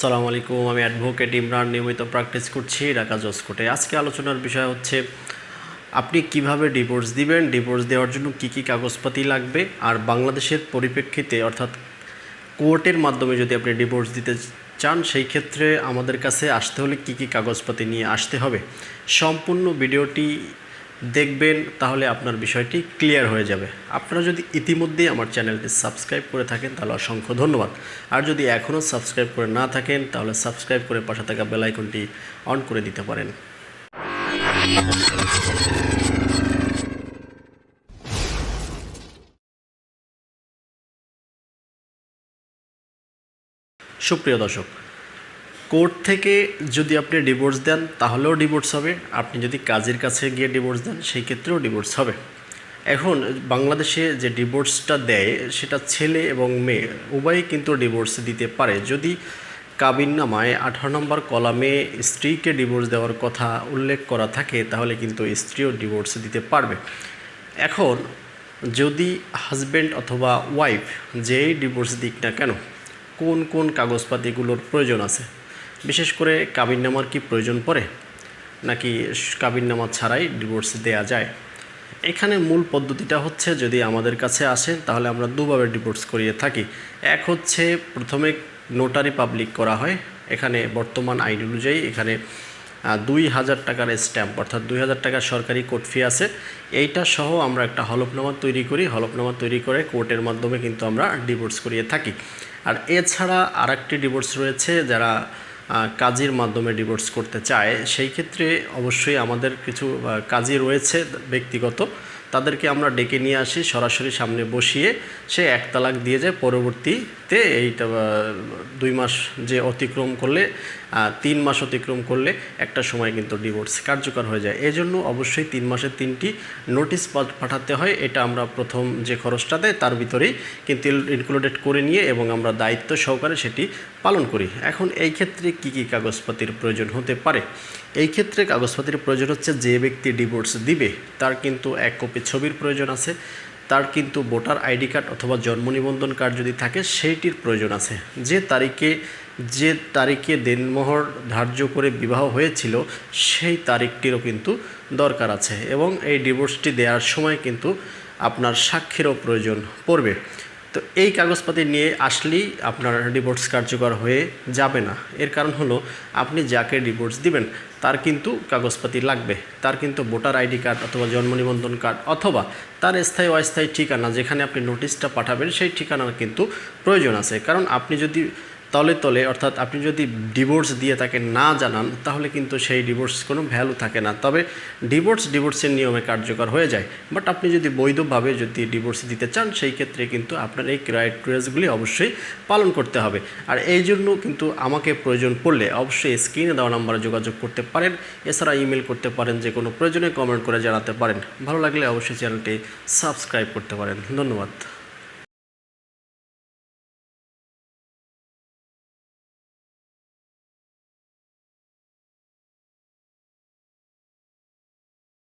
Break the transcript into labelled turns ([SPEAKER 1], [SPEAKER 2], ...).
[SPEAKER 1] সালাম আলাইকুম, আমি অ্যাডভোকেট ইমরান নিয়মিত প্র্যাকটিস করছি ঢাকা জজ কোর্টে। আজকে আলোচনার বিষয় হচ্ছে, আপনি কীভাবে ডিভোর্স দিবেন? ডিভোর্স দেওয়ার জন্য কি কি কাগজপাতি লাগবে? আর বাংলাদেশের পরিপ্রেক্ষিতে, অর্থাৎ কোর্টের মাধ্যমে যদি আপনি ডিভোর্স দিতে চান, সেই ক্ষেত্রে আমাদের কাছে আসতে হলে কি কি কাগজপাতি নিয়ে আসতে হবে? সম্পূর্ণ ভিডিওটি দেখবেন, তাহলে আপনার বিষয়টি ক্লিয়ার হয়ে যাবে। আপনারা যদি ইতিমধ্যেই আমার চ্যানেলটি সাবস্ক্রাইব করে থাকেন, তাহলে অসংখ্য ধন্যবাদ। আর যদি এখনও সাবস্ক্রাইব করে না থাকেন, তাহলে সাবস্ক্রাইব করে পাশে থাকা বেল আইকনটি অন করে দিতে পারেন। সুপ্রিয় দর্শক কোর্ট থেকে যদি আপনি ডিভোর্স দেন, তাহলেও ডিভোর্স হবে। আপনি যদি কাজের কাছে গিয়ে ডিভোর্স দেন, সেই ক্ষেত্রেও ডিভোর্স হবে। এখন বাংলাদেশে যে ডিভোর্সটা দেয়, সেটা ছেলে এবং মেয়ে উভয়ই কিন্তু ডিভোর্স দিতে পারে। যদি কাবিননামায় আঠারো নম্বর কলামে স্ত্রীকে ডিভোর্স দেওয়ার কথা উল্লেখ করা থাকে, তাহলে কিন্তু স্ত্রীও ডিভোর্স দিতে পারবে। এখন যদি হাজব্যান্ড অথবা ওয়াইফ যেই ডিভোর্স দিক না কেন, কোন কোন কাগজপাতিগুলোর প্রয়োজন আছে? বিশেষ করে কাবিননামার কি প্রয়োজন পড়ে? নাকি কাবিননামা ছাড়াই ডিভোর্স দেয়া যায়? এখানে মূল পদ্ধতিটা হচ্ছে যদি আমাদের কাছে আসেন তাহলে আমরা দুভাবে ডিভোর্স করিয়ে থাকি। এক হচ্ছে প্রথমে নোটারি পাবলিক করা হয়। এখানে বর্তমান আইন অনুযায়ী এখানে দুই হাজার টাকার স্ট্যাম্প অর্থাৎ দুই হাজার টাকার সরকারি কোর্ট ফি আছে। এইটা সহ আমরা একটা হলফনামা তৈরি করি। হলফনামা তৈরি করে কোর্টের মাধ্যমে কিন্তু আমরা ডিভোর্স করিয়ে থাকি। আর এছাড়া আর একটি ডিভোর্স রয়েছে যারা কাজীর মাধ্যমে ডিভোর্স করতে চায় সেই ক্ষেত্রে অবশ্যই আমাদের কিছু কাজই কাজী রয়েছে ব্যক্তিগত। তাদেরকে আমরা ডেকে নিয়ে আসি, সরাসরি সামনে বসিয়ে সে এক তালাক দিয়ে যায়। পরবর্তীতে এইটা দুই মাস যে অতিক্রম করলে তিন মাস অতিক্রম করলে একটা সময় কিন্তু ডিভোর্স কার্যকর হয়ে যায়। এই জন্য অবশ্যই তিন মাসের তিনটি নোটিশ পাঠাতে হয়। এটা আমরা প্রথম যে খরচটা দেয়, তার ভিতরেই কিন্তু ইনক্লুডেড করে নিয়ে এবং আমরা দায়িত্ব সহকারে সেটি পালন করি। এখন এই ক্ষেত্রে কি কি কাগজপাতির প্রয়োজন হতে পারে? এই ক্ষেত্রে কাগজপাতির প্রয়োজন হচ্ছে যে ব্যক্তি ডিভোর্স দিবে, তার কিন্তু এক কপি ছবির প্রয়োজন আছে। তার কিন্তু ভোটার আইডি কার্ড অথবা জন্ম নিবন্ধন কার্ড যদি থাকে, সেইটির প্রয়োজন আছে। যে তারিখে যে তারিখে দেনমোহর ধার্য করে বিবাহ হয়েছিল, সেই তারিখটিরও কিন্তু দরকার আছে এবং এই ডিভোর্সটি দেওয়ার সময় কিন্তু আপনার সাক্ষীরও প্রয়োজন পড়বে। তো এই কাগজপাতি নিয়ে আসলেই আপনার ডিভোর্স কার্যকর হয়ে যাবে না। এর কারণ হলো, আপনি যাকে ডিভোর্স দিবেন, তার কিন্তু কাগজপাতি লাগবে। তার কিন্তু ভোটার আইডি কার্ড অথবা জন্ম নিবন্ধন কার্ড অথবা তার স্থায়ী অস্থায়ী ঠিকানা, যেখানে আপনি নোটিশটা পাঠাবেন, সেই ঠিকানার কিন্তু প্রয়োজন আছে। কারণ আপনি যদি তলে তলে, অর্থাৎ আপনি যদি ডিভোর্স দিয়ে তাকে না জানান, তাহলে কিন্তু সেই ডিভোর্স কোনো ভ্যালু থাকে না। তবে ডিভোর্স ডিভোর্সের নিয়মে কার্যকর হয়ে যায়। বাট আপনি যদি বৈধভাবে যদি ডিভোর্স দিতে চান, সেই ক্ষেত্রে কিন্তু আপনার এই ক্রাইটেরিয়াসগুলি অবশ্যই পালন করতে হবে। আর এই জন্য কিন্তু আমাকে প্রয়োজন পড়লে অবশ্যই স্ক্রিনে দেওয়া নাম্বারে যোগাযোগ করতে পারেন। এছাড়া ইমেল করতে পারেন, যে কোনো প্রয়োজনে কমেন্ট করে জানাতে পারেন। ভালো লাগলে অবশ্যই চ্যানেলটি সাবস্ক্রাইব করতে পারেন। ধন্যবাদ।